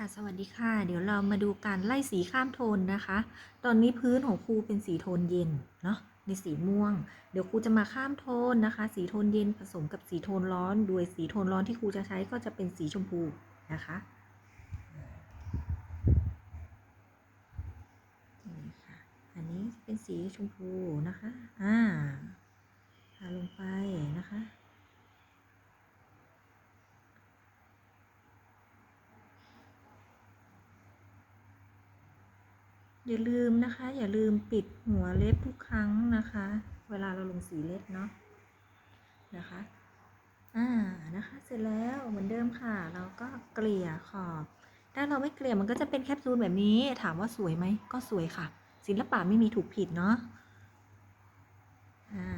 ค่ะสวัสดีค่ะ เดี๋ยวเรามาดูการไล่สีข้ามโทนนะคะ ตอนนี้พื้นของครูเป็นสีโทนเย็นเนาะในสีม่วง เดี๋ยวครูจะมาข้ามโทนนะคะ สีโทนเย็นผสมกับสีโทนร้อนโดยสีโทนร้อนที่ครูจะใช้ก็จะเป็นสีชมพูนะคะนี่ค่ะอันนี้เป็นสีชมพูนะคะอ่าทาลงไปนะคะ อย่าลืมนะคะ อย่าลืมปิดหัวเล็บทุกครั้งนะคะ เวลาเราลงสีเล็บเนาะนะคะอ่านะคะเสร็จแล้วเหมือนเดิมค่ะ เราก็เกลี่ยขอบถ้าเราไม่เกลี่ยมันก็จะเป็นแคปซูลแบบนี้ ถามว่าสวยไหมก็สวยค่ะ ศิลปะไม่มีถูกผิดเนาะอ่า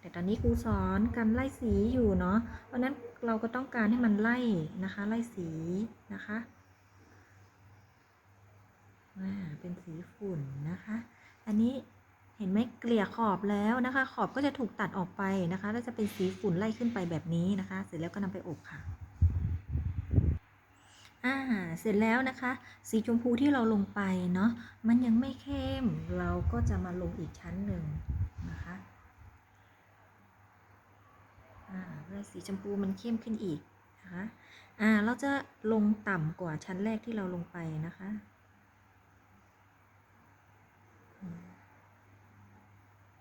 แต่ตอนนี้ครูสอนการไล่สีอยู่เนาะเพราะนั้นเราก็ต้องการให้มันไล่นะคะ ไล่สีนะคะ อ่าเป็นสีฝุ่นนะคะ อันนี้เห็นไหมเกลี่ยขอบแล้วนะคะ ขอบก็จะถูกตัดออกไปนะคะแล้วจะเป็นสีฝุ่นไล่ขึ้นไปแบบนี้นะคะ เสร็จแล้วก็นำไปอบค่ะอ่าเสร็จแล้วนะคะ สีชมพูที่เราลงไปเนาะมันยังไม่เข้ม เราก็จะมาลงอีกชั้นหนึ่งนะคะอ่าเพื่อสีชมพูมันเข้มขึ้นอีกนะคะอ่าเราจะลงต่ำกว่าชั้นแรกที่เราลงไปนะคะ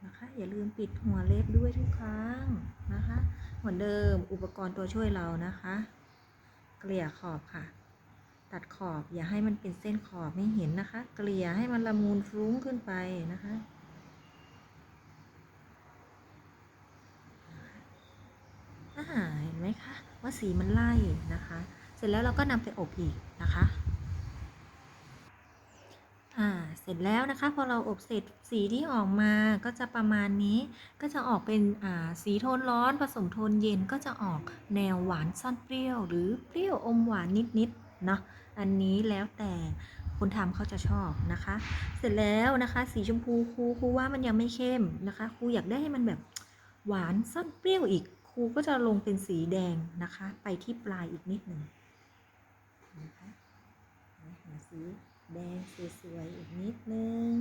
นะคะ อย่าลืมปิดหัวเล็บด้วยทุกครั้งนะคะ เหมือนเดิมอุปกรณ์ตัวช่วยเรานะคะ เกลี่ยขอบค่ะ ตัดขอบอย่าให้มันเป็นเส้นขอบไม่เห็นนะคะ เกลี่ยให้มันละมุนฟุ้งขึ้นไปนะคะอ่าเห็นไหมคะว่าสีมันไล่นะคะ เสร็จแล้วเราก็นำไปอบอีกนะคะ อ่า เสร็จแล้วนะคะ พอเราอบเสร็จสีที่ออกมาก็จะประมาณนี้ ก็จะออกเป็นอ่าสีโทนร้อนผสมโทนเย็นก็จะออกแนวหวานซ่อนเปรี้ยว หรือเปรี้ยวอมหวานนิดๆเนาะอันนี้แล้วแต่คนทำเขาจะชอบนะคะ เสร็จแล้วนะคะ สีชมพูครูครูว่ามันยังไม่เข้มนะคะครูอยากได้ให้มันแบบหวานซ่อนเปรี้ยวอีกครูก็จะลงเป็นสีแดงนะคะ ไปที่ปลายอีกนิดหนึ่งนะคะหาสี แดงสวยๆอีกนิดนึง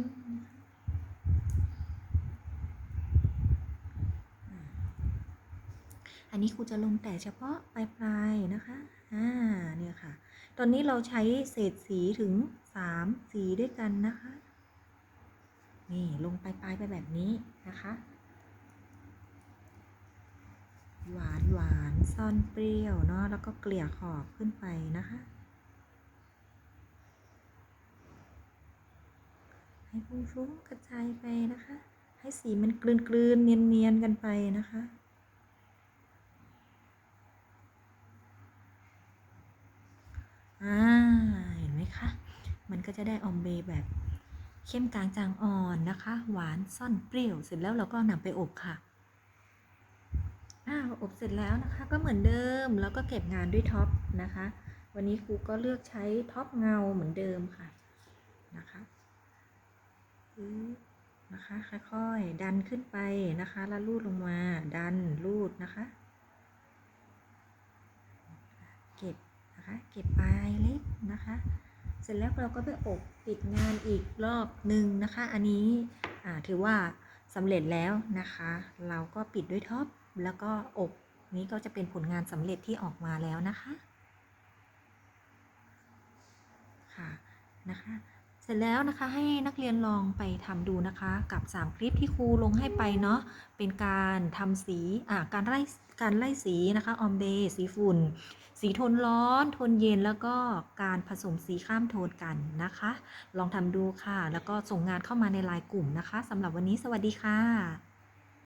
อันนี้ครูจะลงแต่เฉพาะปลายๆนะคะ อ่า เนี่ยค่ะ ตอนนี้เราใช้เศษสีถึงสามสีด้วยกันนะคะ นี่ลงปลายๆไปแบบนี้นะคะ หวานหวานซ่อนเปรี้ยวเนาะ แล้วก็เกลี่ยขอบขึ้นไปนะคะ ให้ฟุ้งๆกระจายไปนะคะ ให้สีมันกลืนๆเนียนๆกันไปนะคะอ่าเห็นไหมคะ มันก็จะได้ออมเบแบบเข้มกลางจางอ่อนนะคะ หวานซ่อนเปรี้ยวเสร็จแล้วเราก็นำไปอบค่ะอ่าอบเสร็จแล้วนะคะ ก็เหมือนเดิมแล้วก็เก็บงานด้วยท็อปนะคะ วันนี้ครูก็เลือกใช้ท็อปเงาเหมือนเดิมค่ะนะคะ นะคะ ค่อยๆ ดันขึ้นไปนะคะ แล้วลูดลงมา ดันลูดนะคะ เก็บนะคะ เก็บปลายเล็บนะคะ เสร็จแล้วเราก็ไปอบปิดงานอีกรอบหนึ่งนะคะ อันนี้ถือว่าสำเร็จแล้วนะคะ เราก็ปิดด้วยท็อปแล้วก็อบนี้ก็จะเป็นผลงานสำเร็จที่ออกมาแล้วนะคะ ค่ะนะคะ เสร็จแล้วนะคะให้นักเรียนลองไปทำดูนะคะกับ 3 คลิปที่ครูลงให้ไปเนาะเป็นการทำสีอ่าการไล่การไล่สีนะคะออมเบสีฝุ่น สีโทนร้อน โทนเย็นแล้วก็การผสมสีข้ามโทนกันนะคะ ลองทำดูค่ะ แล้วก็ส่งงานเข้ามาในไลน์กลุ่มนะคะสำหรับวันนี้สวัสดีค่ะ